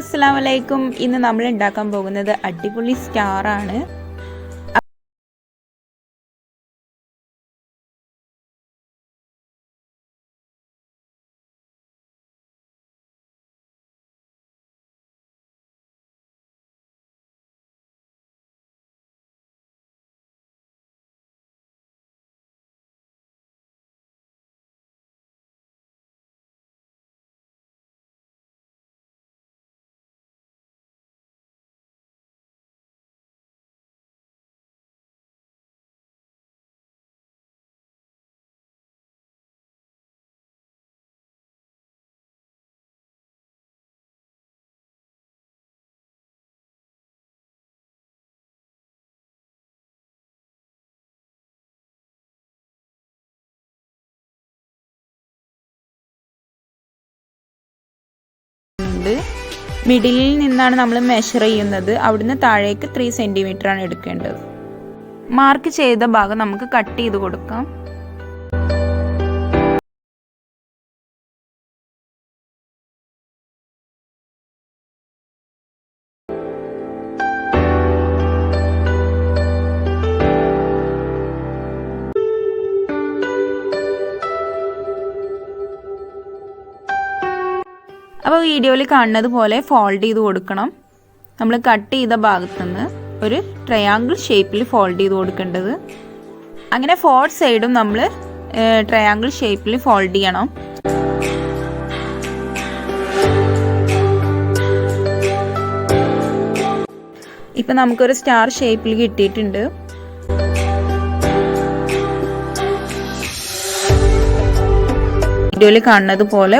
അസ്സാം വലൈക്കും ഇന്ന് നമ്മൾ ഉണ്ടാക്കാൻ പോകുന്നത് അടിപൊളി സ്റ്റാർ ഉണ്ട്. മിഡിലിൽ നിന്നാണ് നമ്മൾ മെഷർ ചെയ്യുന്നത്. അവിടുന്ന് താഴേക്ക് ത്രീ സെന്റിമീറ്റർ ആണ് എടുക്കേണ്ടത്. മാർക്ക് ചെയ്ത ഭാഗം നമുക്ക് കട്ട് ചെയ്ത് കൊടുക്കാം. അപ്പോൾ വീഡിയോയിൽ കാണുന്നത് പോലെ ഫോൾഡ് ചെയ്ത് കൊടുക്കണം. നമ്മൾ കട്ട് ചെയ്ത ഭാഗത്തുനിന്ന് ഒരു ട്രയാങ്കിൾ ഷേപ്പിൽ ഫോൾഡ് ചെയ്ത് കൊടുക്കേണ്ടത്. അങ്ങനെ ഫോർ സൈഡും നമ്മൾ ട്രയാങ്കിൾ ഷേപ്പിൽ ഫോൾഡ് ചെയ്യണം. ഇപ്പം നമുക്കൊരു സ്റ്റാർ ഷേപ്പിൽ കിട്ടിയിട്ടുണ്ട്. വീഡിയോയിൽ കാണുന്നത് പോലെ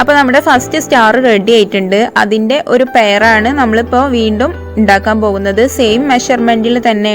അപ്പോൾ നമ്മുടെ ഫസ്റ്റ് സ്റ്റാർ റെഡി ആയിട്ടുണ്ട്. അതിന്റെ ഒരു പെയറാണ് നമ്മളിപ്പോൾ വീണ്ടും ഉണ്ടാക്കാൻ പോകുന്നത്. സെയിം മെഷർമെന്റിൽ തന്നെ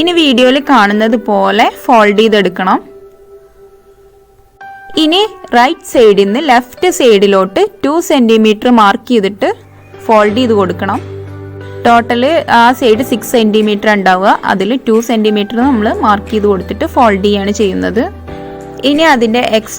ഇനി വീഡിയോയിൽ കാണുന്നത് പോലെ ഫോൾഡ് ചെയ്തെടുക്കണം. ഇനി റൈറ്റ് സൈഡിൽ നിന്ന് ലെഫ്റ്റ് സൈഡിലോട്ട് ടു സെന്റിമീറ്റർ മാർക്ക് ചെയ്തിട്ട് ഫോൾഡ് ചെയ്ത് കൊടുക്കണം. ടോട്ടൽ ആ സൈഡ് സിക്സ് സെന്റിമീറ്റർ ഉണ്ടാവുക. അതിൽ ടു സെന്റിമീറ്റർ നമ്മൾ മാർക്ക് ചെയ്ത് കൊടുത്തിട്ട് ഫോൾഡ് ചെയ്യാണ് ചെയ്യുന്നത്. ഇനി അതിന്റെ എക്സ്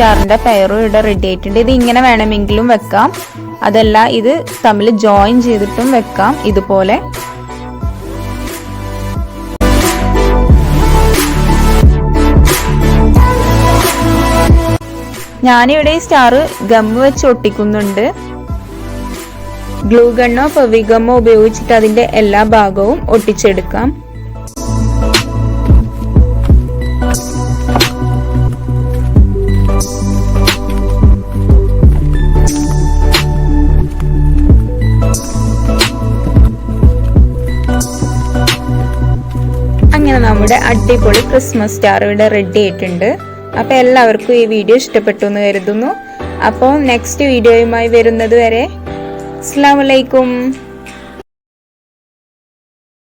സ്റ്റാറിന്റെ പെയറും ഇവിടെ റെഡി ആയിട്ടുണ്ട്. ഇത് ഇങ്ങനെ വേണമെങ്കിലും വെക്കാം. അതല്ല ഇത് തമ്മിൽ ജോയിൻ ചെയ്തിട്ടും വെക്കാം. ഇതുപോലെ. ഞാനിവിടെ ഈ സ്റ്റാർ ഗമ്മ് വെച്ച് ഒട്ടിക്കുന്നുണ്ട്. ഗ്ലൂ ഗണ്ണോ ഫെവിഗമ്മോ ഉപയോഗിച്ചിട്ട് അതിന്റെ എല്ലാ ഭാഗവും ഒട്ടിച്ചെടുക്കാം. നമ്മുടെ അടിപൊളി ക്രിസ്മസ് സ്റ്റാർ ഇവിടെ റെഡി ആയിട്ടുണ്ട്. അപ്പോൾ എല്ലാവർക്കും ഈ വീഡിയോ ഇഷ്ടപ്പെട്ടു എന്ന് കരുതുന്നു. അപ്പോൾ നെക്സ്റ്റ് വീഡിയോയുമായി വരുന്നത് വരെ അസ്സാം വലൈക്കും